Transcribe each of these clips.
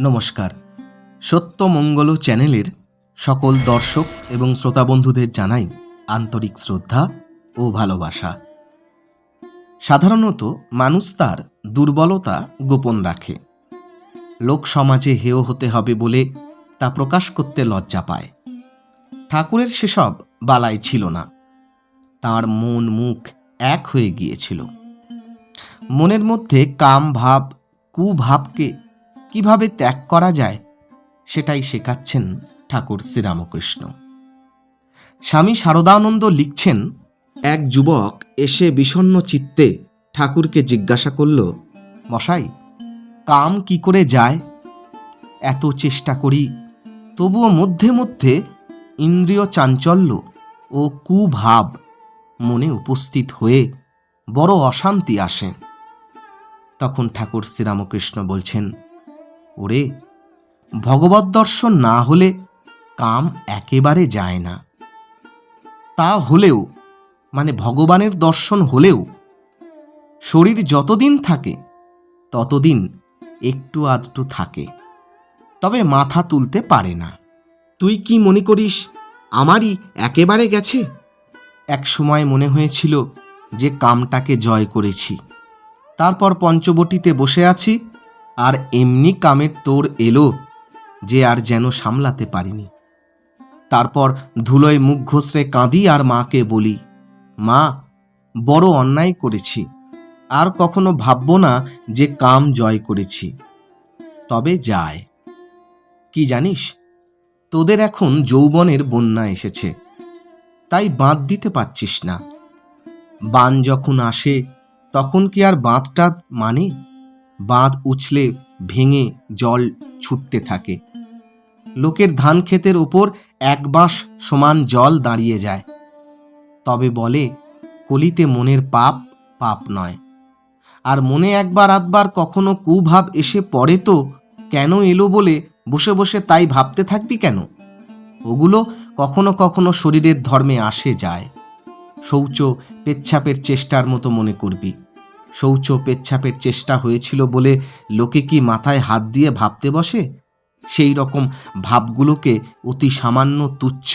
নমস্কার। সত্য মঙ্গল চ্যানেলের সকল দর্শক এবং শ্রোতা বন্ধুদের জানাই আন্তরিক শ্রদ্ধা ও ভালোবাসা। সাধারণত মানুষ তার দুর্বলতা গোপন রাখে। লোক সমাজে হেয় হতে হবে বলে তা প্রকাশ করতে লজ্জা পায়। ঠাকুরের সেসব বালাই ছিল না। তার মন মুখ এক হয়ে গিয়েছিল। মনের মধ্যে কাম ভাব, কুভাবকে কীভাবে ত্যাগ করা যায় সেটাই শেখাচ্ছেন ঠাকুর শ্রীরামকৃষ্ণ। স্বামী শারদানন্দ লিখছেন, এক যুবক এসে বিষণ্ণ চিত্তে ঠাকুরকে জিজ্ঞাসা করল, মশাই, কাম কি করে যায়? এত চেষ্টা করি, তবুও মধ্যে মধ্যে ইন্দ্রিয় চাঞ্চল্য ও কুভাব মনে উপস্থিত হয়ে বড় অশান্তি আসে। তখন ঠাকুর শ্রীরামকৃষ্ণ বলছেন ওরে, ভগবত দর্শন না হলে কাম একেবারে যায় না। তা হলেও মানে ভগবানের দর্শন হলেও, শরীর যতদিন থাকে, ততদিন একটু আধটু থাকে, তবে মাথা তুলতে পারে না। তুই কি মনে করিস, আমারই একেবারে গেছে? এক সময় মনে হয়েছিল যে কামটাকে জয় করেছি। তারপর পঞ্চবটিতে বসে আছি আর এমনি কামের তোর এলো যে আর যেন সামলাতে পারিনি। তারপর ধুলোয় মুখ ঘষড়ে কাঁদি আর মাকে বলি, মা, বড় অন্যায় করেছি। আর কখনো ভাবব না যে কাম জয় করেছি। তবে যায়। কি জানিস, তোদের এখন যৌবনের বন্যা এসেছে। তাই বাঁধ দিতে পারছিস না। বান যখন আসে, তখন কি আর বাঁধটা মানে? বাঁধ উছলে ভেঙে জল ছুটতে থাকে। লোকের ধান ক্ষেতের ওপর এক বাঁশ সমান জল দাঁড়িয়ে যায়। তবে বলে, কলিতে মনের পাপ পাপ নয়। আর মনে একবার আধবার কখনো কুভাব এসে পড়ে তো কেন এলো বলে বসে বসে তাই ভাবতে থাকবি কেন? ওগুলো কখনো কখনো শরীরের ধর্মে আসে যায়। শৌচ, পেচ্ছাপের চেষ্টার মতো মনে করবি। শৌচ পেচ্ছাপের চেষ্টা হয়েছিল বলে লোকে কি মাথায় হাত দিয়ে ভাবতে বসে? সেই রকম ভাবগুলোকে অতি সামান্য তুচ্ছ,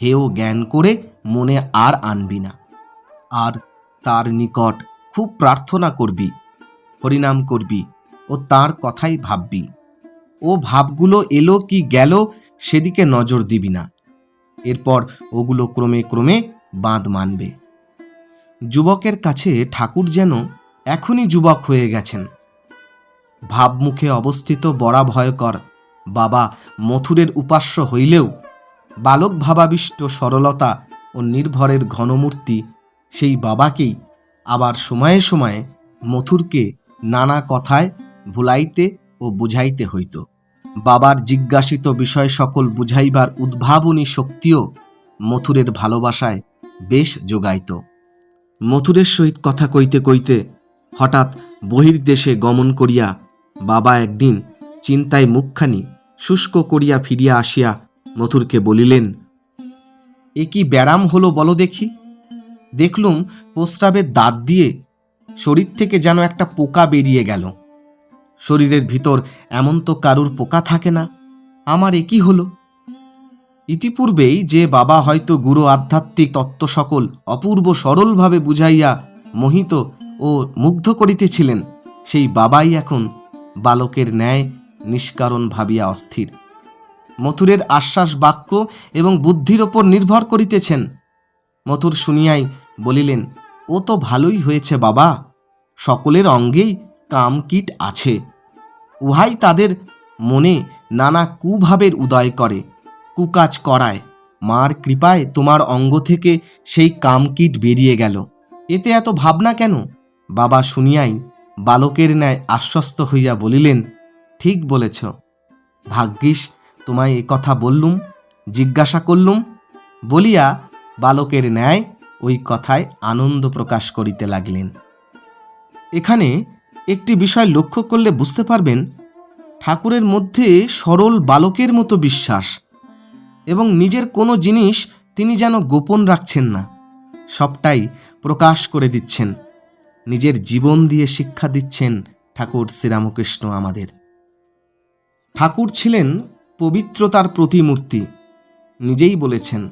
হেয় জ্ঞান করে মনে আর আনবি না। আর তার নিকট খুব প্রার্থনা করবি, হরিনাম করবি ও তার কথাই ভাববি। ও ভাবগুলো এলো কি গেল সেদিকে নজর দিবি না। এরপর ওগুলো ক্রমে ক্রমে বাঁধ মানবে। যুবকের কাছে ঠাকুর যেন এখনই যুবক হয়ে গেছেন। ভাবমুখে অবস্থিত বড়া ভয়কর বাবা মথুরের উপাস্য হইলেও বালক ভাবাবিষ্ট সরলতা ও নির্ভরের ঘনমূর্তি সেই বাবাকেই আবার সময়ে সময়ে মথুরকে নানা কথায় ভুলাইতে ও বুঝাইতে হইত। বাবার জিজ্ঞাসিত বিষয় সকল বুঝাইবার উদ্ভাবনী শক্তিও মথুরের ভালোবাসায় বেশ যোগাইত। মথুরের সহিত কথা কইতে কইতে হঠাৎ বহির্দেশে গমন করিয়া বাবা একদিন চিন্তায় মুখখানি শুষ্ক করিয়া ফিরিয়া আসিয়া মথুরকে বলিলেন, এ কি ব্যারাম হলো বলো দেখি। দেখলুম প্রস্রাবের দাঁত দিয়ে শরীর থেকে যেন একটা পোকা বেরিয়ে গেল। শরীরের ভিতর এমন তো কারুর পোকা থাকে না। আমার এ হলো? ইতিপূর্বেই যে বাবা হয়তো গুরু আধ্যাত্মিক তত্ত্ব সকল অপূর্ব সরলভাবে বুঝাইয়া মোহিত ও মুগ্ধ করিতেছিলেন, সেই বাবাই এখন বালকের ন্যায় নিষ্কারণ ভাবিয়া অস্থির। মথুরের আশ্বাস বাক্য এবং বুদ্ধির ওপর নির্ভর করিতেছেন। মথুর শুনিয়াই বলিলেন, ও তো ভালোই হয়েছে বাবা, সকলের অঙ্গেই কামকীট আছে। উহাই তাদের মনে নানা কুভাবের উদয় করে। কুকাজ করায়, মার কৃপায় তোমার অঙ্গ থেকে সেই কামকিট বেরিয়ে গেল। এতে এত ভাবনা কেন? বাবা শুনিয়াই বালকের ন্যায় আশ্বস্ত হইয়া বলিলেন, ঠিক বলেছ। ভাগ্যিস, তোমায় এ কথা বললুম, জিজ্ঞাসা করলুম, বলিয়া বালকের ন্যায় ওই কথায় আনন্দ প্রকাশ করিতে লাগলেন। এখানে একটি বিষয় লক্ষ্য করলে বুঝতে পারবেন, ঠাকুরের মধ্যে সরল বালকের মতো বিশ্বাস এবং নিজের কোনো জিনিস তিনি যেন গোপন রাখছেন না, সবটাই প্রকাশ করে দিচ্ছেন। নিজের জীবন দিয়ে শিক্ষা দিচ্ছেন ঠাকুর শ্রীরামকৃষ্ণ আমাদের। ঠাকুর ছিলেন পবিত্রতার প্রতিমূর্তি। নিজেই বলেছেন,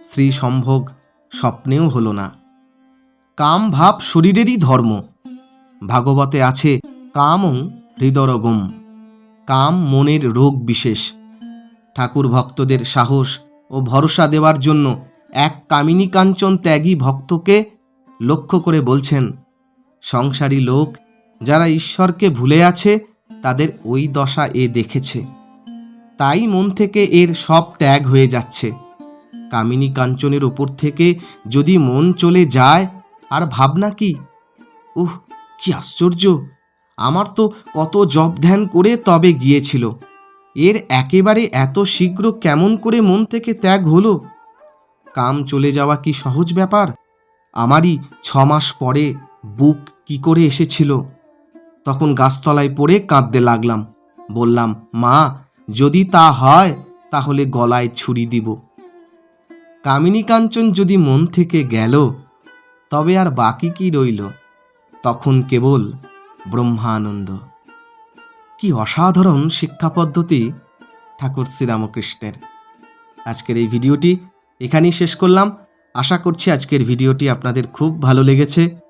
শ্রী সম্ভোগ স্বপ্নেও হলো না। কাম ভাব শরীরেরই ধর্ম। ভাগবতে আছে, কামং হৃদরগম। কাম মনের রোগ বিশেষ। ঠাকুর ভক্তদের সাহস ও ভরসা দেওয়ার জন্য এক কামিনী কাঞ্চন ত্যাগী ভক্তকে লক্ষ্য করে বলছেন সংসারী লোক যারা ঈশ্বরকে ভুলে আছে, তাদের ওই দশা এ দেখেছে। তাই মন থেকে এর সব ত্যাগ হয়ে যাচ্ছে। কামিনী কাঞ্চনের ওপর থেকে যদি মন চলে যায়, আর ভাবনা কি? উহ, কি আশ্চর্য! আমার তো কত জব ধ্যান করে তবে গিয়েছিল। এর একেবারে এত শীঘ্র কেমন করে মন থেকে ত্যাগ হলো? কাম চলে যাওয়া কি সহজ ব্যাপার? আমারই ছ মাস পরে বুক কি করে এসেছিল? তখন গাছতলায় পড়ে কাঁদতে লাগলাম। বললাম, মা, যদি তা হয়, তাহলে গলায় ছুরি দিব। কামিনী কাঞ্চন যদি মন থেকে গেল, তবে আর বাকি কি রইল? তখন কেবল ব্রহ্মানন্দ। কি অসাধারণ শিক্ষা পদ্ধতি, ঠাকুর শ্রীরামকৃষ্ণের। আজকের এই ভিডিওটি এখানেই শেষ করলাম। আশা করছি আজকের ভিডিওটি আপনাদের খুব ভালো লেগেছে।